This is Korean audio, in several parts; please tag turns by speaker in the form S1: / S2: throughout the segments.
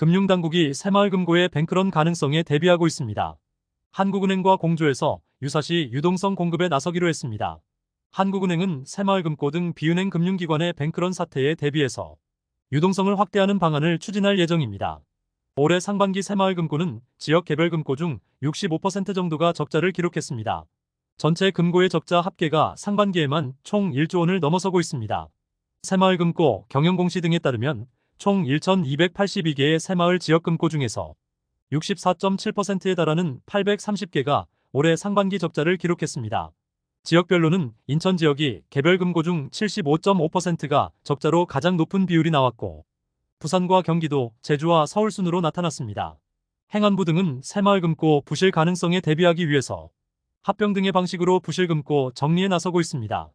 S1: 금융당국이 새마을금고의 뱅크런 가능성에 대비하고 있습니다. 한국은행과 공조해서 유사시 유동성 공급에 나서기로 했습니다. 한국은행은 새마을금고 등 비은행 금융기관의 뱅크런 사태에 대비해서 유동성을 확대하는 방안을 추진할 예정입니다. 올해 상반기 새마을금고는 지역 개별 금고 중 65% 정도가 적자를 기록했습니다. 전체 금고의 적자 합계가 상반기에만 총 1조 원을 넘어서고 있습니다. 새마을금고, 경영공시 등에 따르면 총 1,282개의 새마을 지역금고 중에서 64.7%에 달하는 830개가 올해 상반기 적자를 기록했습니다. 지역별로는 인천 지역이 개별금고 중 75.5%가 적자로 가장 높은 비율이 나왔고 부산과 경기도, 제주와 서울 순으로 나타났습니다. 행안부 등은 새마을금고 부실 가능성에 대비하기 위해서 합병 등의 방식으로 부실금고 정리에 나서고 있습니다.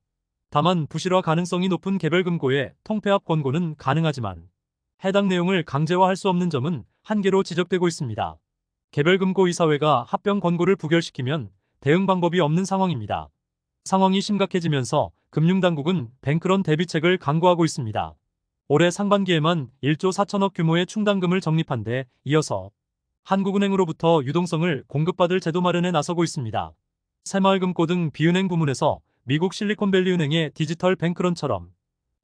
S1: 다만 부실화 가능성이 높은 개별금고의 통폐합 권고는 가능하지만 해당 내용을 강제화할 수 없는 점은 한계로 지적되고 있습니다. 개별금고 이사회가 합병 권고를 부결시키면 대응 방법이 없는 상황입니다. 상황이 심각해지면서 금융당국은 뱅크런 대비책을 강구하고 있습니다. 올해 상반기에만 1조 4천억 규모의 충당금을 적립한 데 이어서 한국은행으로부터 유동성을 공급받을 제도 마련에 나서고 있습니다. 새마을금고 등 비은행 부문에서 미국 실리콘밸리 은행의 디지털 뱅크런처럼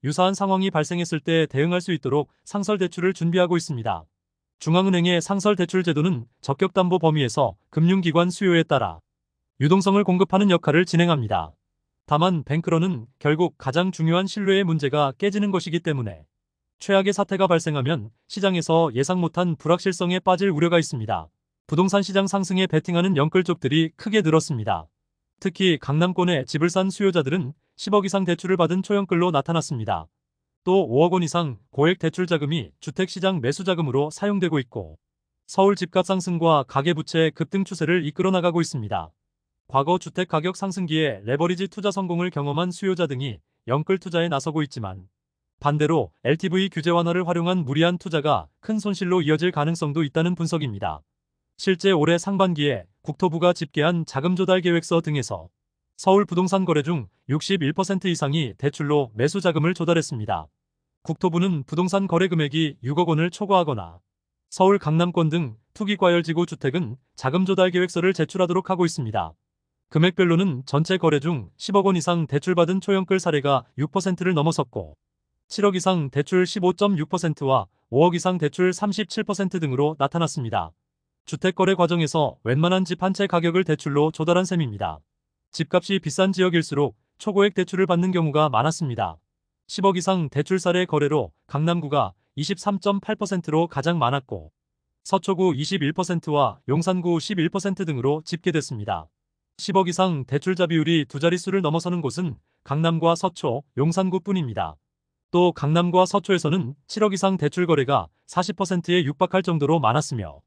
S1: 유사한 상황이 발생했을 때 대응할 수 있도록 상설 대출을 준비하고 있습니다. 중앙은행의 상설 대출 제도는 적격 담보 범위에서 금융기관 수요에 따라 유동성을 공급하는 역할을 진행합니다. 다만 뱅크런은 결국 가장 중요한 신뢰의 문제가 깨지는 것이기 때문에 최악의 사태가 발생하면 시장에서 예상 못한 불확실성에 빠질 우려가 있습니다. 부동산 시장 상승에 베팅하는 영끌족들이 크게 늘었습니다. 특히 강남권의 집을 산 수요자들은 10억 이상 대출을 받은 초연끌로 나타났습니다. 또 5억 원 이상 고액 대출 자금이 주택시장 매수 자금으로 사용되고 있고 서울 집값 상승과 가계부채 급등 추세를 이끌어 나가고 있습니다. 과거 주택 가격 상승기에 레버리지 투자 성공을 경험한 수요자 등이 영끌 투자에 나서고 있지만 반대로 LTV 규제 완화를 활용한 무리한 투자가 큰 손실로 이어질 가능성도 있다는 분석입니다. 실제 올해 상반기에 국토부가 집계한 자금 조달 계획서 등에서 서울 부동산 거래 중 61% 이상이 대출로 매수 자금을 조달했습니다. 국토부는 부동산 거래 금액이 6억 원을 초과하거나 서울 강남권 등 투기과열지구 주택은 자금 조달 계획서를 제출하도록 하고 있습니다. 금액별로는 전체 거래 중 10억 원 이상 대출받은 초연끌 사례가 6%를 넘어섰고 7억 이상 대출 15.6%와 5억 이상 대출 37% 등으로 나타났습니다. 주택거래 과정에서 웬만한 집 한 채 가격을 대출로 조달한 셈입니다. 집값이 비싼 지역일수록 초고액 대출을 받는 경우가 많았습니다. 10억 이상 대출 사례 거래로 강남구가 23.8%로 가장 많았고 서초구 21%와 용산구 11% 등으로 집계됐습니다. 10억 이상 대출자 비율이 두 자릿수를 넘어서는 곳은 강남과 서초, 용산구뿐입니다. 또 강남과 서초에서는 7억 이상 대출 거래가 40%에 육박할 정도로 많았으며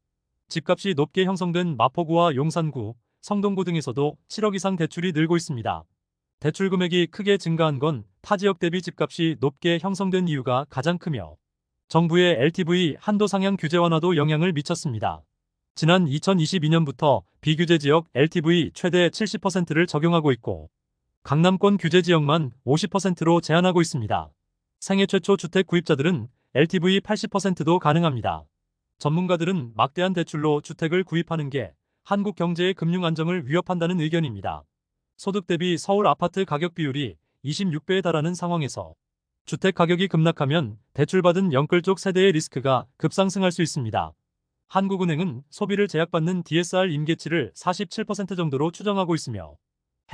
S1: 집값이 높게 형성된 마포구와 용산구, 성동구 등에서도 7억 이상 대출이 늘고 있습니다. 대출 금액이 크게 증가한 건 타 지역 대비 집값이 높게 형성된 이유가 가장 크며 정부의 LTV 한도 상향 규제 완화도 영향을 미쳤습니다. 지난 2022년부터 비규제 지역 LTV 최대 70%를 적용하고 있고 강남권 규제 지역만 50%로 제한하고 있습니다. 생애 최초 주택 구입자들은 LTV 80%도 가능합니다. 전문가들은 막대한 대출로 주택을 구입하는 게 한국 경제의 금융 안정을 위협한다는 의견입니다. 소득 대비 서울 아파트 가격 비율이 26배에 달하는 상황에서 주택 가격이 급락하면 대출받은 영끌 쪽 세대의 리스크가 급상승할 수 있습니다. 한국은행은 소비를 제약받는 DSR 임계치를 47% 정도로 추정하고 있으며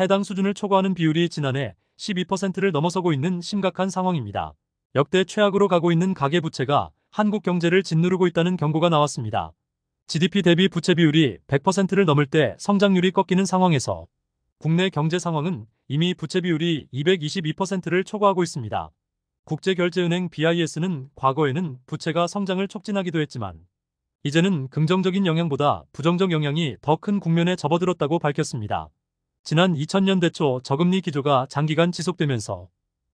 S1: 해당 수준을 초과하는 비율이 지난해 12%를 넘어서고 있는 심각한 상황입니다. 역대 최악으로 가고 있는 가계부채가 한국 경제를 짓누르고 있다는 경고가 나왔습니다. GDP 대비 부채 비율이 100%를 넘을 때 성장률이 꺾이는 상황에서 국내 경제 상황은 이미 부채 비율이 222%를 초과하고 있습니다. 국제결제은행 BIS는 과거에는 부채가 성장을 촉진하기도 했지만 이제는 긍정적인 영향보다 부정적 영향이 더 큰 국면에 접어들었다고 밝혔습니다. 지난 2000년대 초 저금리 기조가 장기간 지속되면서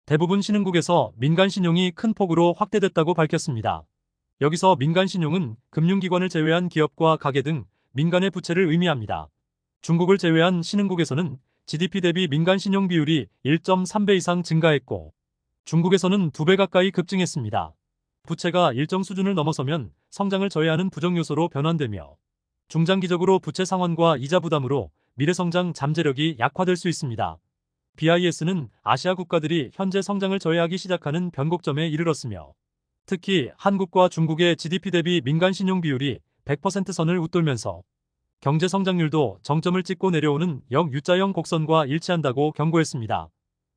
S1: 대부분 신흥국에서 민간 신용이 큰 폭으로 확대됐다고 밝혔습니다. 여기서 민간 신용은 금융기관을 제외한 기업과 가계 등 민간의 부채를 의미합니다. 중국을 제외한 신흥국에서는 GDP 대비 민간 신용 비율이 1.3배 이상 증가했고 중국에서는 2배 가까이 급증했습니다. 부채가 일정 수준을 넘어서면 성장을 저해하는 부정 요소로 변환되며 중장기적으로 부채 상환과 이자 부담으로 미래 성장 잠재력이 약화될 수 있습니다. BIS는 아시아 국가들이 현재 성장을 저해하기 시작하는 변곡점에 이르렀으며 특히 한국과 중국의 GDP 대비 민간 신용 비율이 100% 선을 웃돌면서 경제 성장률도 정점을 찍고 내려오는 역유자형 곡선과 일치한다고 경고했습니다.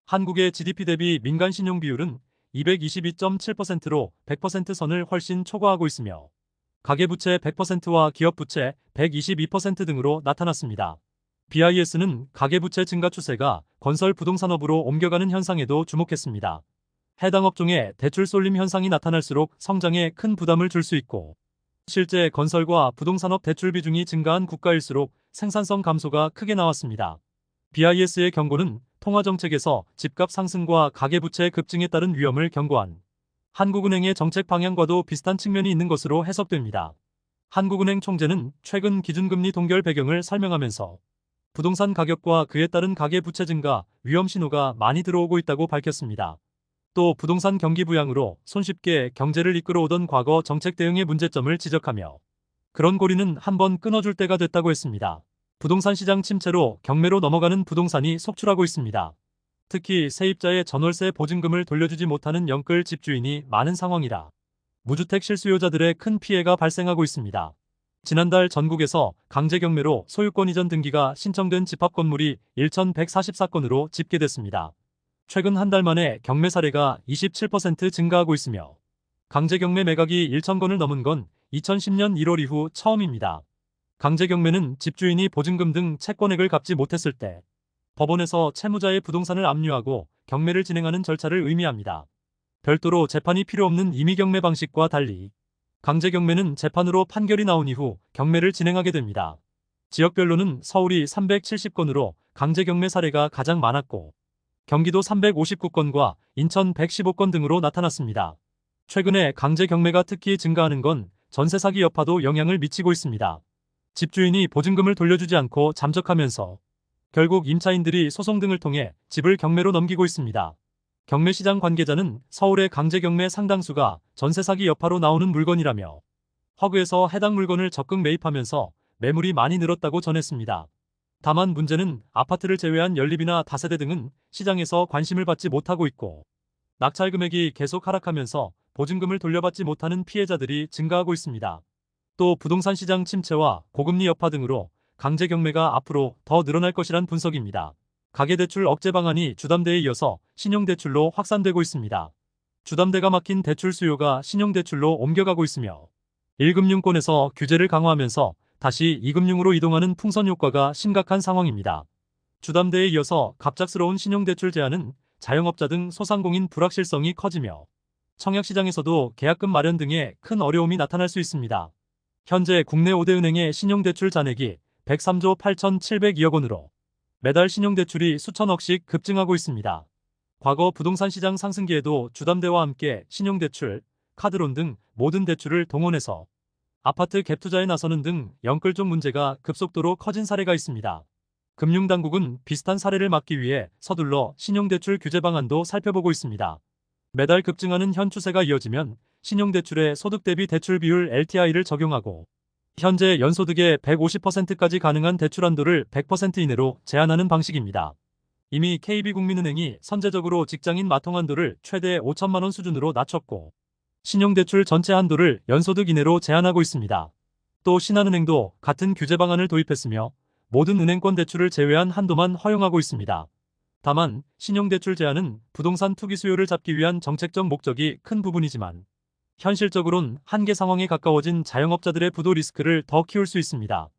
S1: 한국의 GDP 대비 민간 신용 비율은 222.7%로 100% 선을 훨씬 초과하고 있으며 가계부채 100%와 기업부채 122% 등으로 나타났습니다. BIS는 가계부채 증가 추세가 건설 부동산업으로 옮겨가는 현상에도 주목했습니다. 해당 업종에 대출 쏠림 현상이 나타날수록 성장에 큰 부담을 줄 수 있고 실제 건설과 부동산업 대출 비중이 증가한 국가일수록 생산성 감소가 크게 나왔습니다. BIS의 경고는 통화정책에서 집값 상승과 가계부채 급증에 따른 위험을 경고한 한국은행의 정책 방향과도 비슷한 측면이 있는 것으로 해석됩니다. 한국은행 총재는 최근 기준금리 동결 배경을 설명하면서 부동산 가격과 그에 따른 가계부채 증가 위험 신호가 많이 들어오고 있다고 밝혔습니다. 또 부동산 경기 부양으로 손쉽게 경제를 이끌어오던 과거 정책 대응의 문제점을 지적하며 그런 고리는 한번 끊어줄 때가 됐다고 했습니다. 부동산 시장 침체로 경매로 넘어가는 부동산이 속출하고 있습니다. 특히 세입자의 전월세 보증금을 돌려주지 못하는 영끌 집주인이 많은 상황이라 무주택 실수요자들의 큰 피해가 발생하고 있습니다. 지난달 전국에서 강제 경매로 소유권 이전 등기가 신청된 집합 건물이 1,144건으로 집계됐습니다. 최근 한 달 만에 경매 사례가 27% 증가하고 있으며 강제 경매 매각이 1,000건을 넘은 건 2010년 1월 이후 처음입니다. 강제 경매는 집주인이 보증금 등 채권액을 갚지 못했을 때 법원에서 채무자의 부동산을 압류하고 경매를 진행하는 절차를 의미합니다. 별도로 재판이 필요 없는 임의 경매 방식과 달리 강제 경매는 재판으로 판결이 나온 이후 경매를 진행하게 됩니다. 지역별로는 서울이 370건으로 강제 경매 사례가 가장 많았고 경기도 359건과 인천 115건 등으로 나타났습니다. 최근에 강제 경매가 특히 증가하는 건 전세 사기 여파도 영향을 미치고 있습니다. 집주인이 보증금을 돌려주지 않고 잠적하면서 결국 임차인들이 소송 등을 통해 집을 경매로 넘기고 있습니다. 경매시장 관계자는 서울의 강제 경매 상당수가 전세 사기 여파로 나오는 물건이라며 허그에서 해당 물건을 적극 매입하면서 매물이 많이 늘었다고 전했습니다. 다만 문제는 아파트를 제외한 연립이나 다세대 등은 시장에서 관심을 받지 못하고 있고 낙찰 금액이 계속 하락하면서 보증금을 돌려받지 못하는 피해자들이 증가하고 있습니다. 또 부동산 시장 침체와 고금리 여파 등으로 강제 경매가 앞으로 더 늘어날 것이란 분석입니다. 가계대출 억제 방안이 주담대에 이어서 신용대출로 확산되고 있습니다. 주담대가 막힌 대출 수요가 신용대출로 옮겨가고 있으며 1금융권에서 규제를 강화하면서 다시 2금융으로 이동하는 풍선 효과가 심각한 상황입니다. 주담대에 이어서 갑작스러운 신용대출 제한은 자영업자 등 소상공인 불확실성이 커지며 청약시장에서도 계약금 마련 등의 큰 어려움이 나타날 수 있습니다. 현재 국내 5대 은행의 신용대출 잔액이 103조 8,702억 원으로 매달 신용대출이 수천억씩 급증하고 있습니다. 과거 부동산 시장 상승기에도 주담대와 함께 신용대출, 카드론 등 모든 대출을 동원해서 아파트 갭 투자에 나서는 등 영끌 쪽 문제가 급속도로 커진 사례가 있습니다. 금융당국은 비슷한 사례를 막기 위해 서둘러 신용대출 규제 방안도 살펴보고 있습니다. 매달 급증하는 현 추세가 이어지면 신용대출의 소득 대비 대출 비율 LTI를 적용하고 현재 연소득의 150%까지 가능한 대출 한도를 100% 이내로 제한하는 방식입니다. 이미 KB국민은행이 선제적으로 직장인 마통 한도를 최대 5천만 원 수준으로 낮췄고 신용대출 전체 한도를 연소득 이내로 제한하고 있습니다. 또 신한은행도 같은 규제 방안을 도입했으며 모든 은행권 대출을 제외한 한도만 허용하고 있습니다. 다만 신용대출 제한은 부동산 투기 수요를 잡기 위한 정책적 목적이 큰 부분이지만 현실적으론 한계 상황에 가까워진 자영업자들의 부도 리스크를 더 키울 수 있습니다.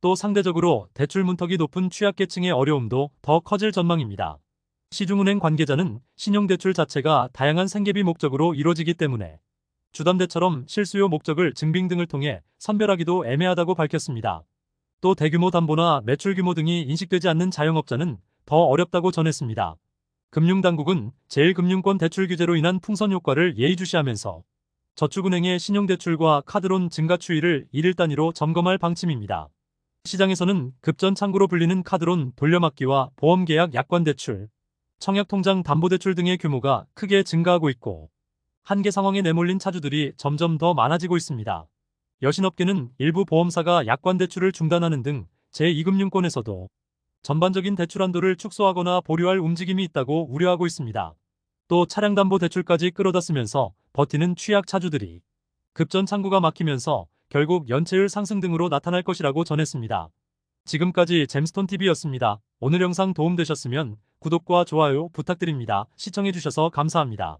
S1: 또 상대적으로 대출 문턱이 높은 취약계층의 어려움도 더 커질 전망입니다. 시중은행 관계자는 신용대출 자체가 다양한 생계비 목적으로 이루어지기 때문에 주담대처럼 실수요 목적을 증빙 등을 통해 선별하기도 애매하다고 밝혔습니다. 또 대규모 담보나 매출 규모 등이 인식되지 않는 자영업자는 더 어렵다고 전했습니다. 금융당국은 제1금융권 대출 규제로 인한 풍선 효과를 예의주시하면서 저축은행의 신용대출과 카드론 증가 추이를 1일 단위로 점검할 방침입니다. 시장에서는 급전창구로 불리는 카드론 돌려막기와 보험계약 약관대출, 청약통장 담보대출 등의 규모가 크게 증가하고 있고 한계 상황에 내몰린 차주들이 점점 더 많아지고 있습니다. 여신업계는 일부 보험사가 약관 대출을 중단하는 등 제2금융권에서도 전반적인 대출 한도를 축소하거나 보류할 움직임이 있다고 우려하고 있습니다. 또 차량담보 대출까지 끌어다 쓰면서 버티는 취약 차주들이 급전 창구가 막히면서 결국 연체율 상승 등으로 나타날 것이라고 전했습니다. 지금까지 잼스톤TV였습니다. 오늘 영상 도움되셨으면 구독과 좋아요 부탁드립니다. 시청해주셔서 감사합니다.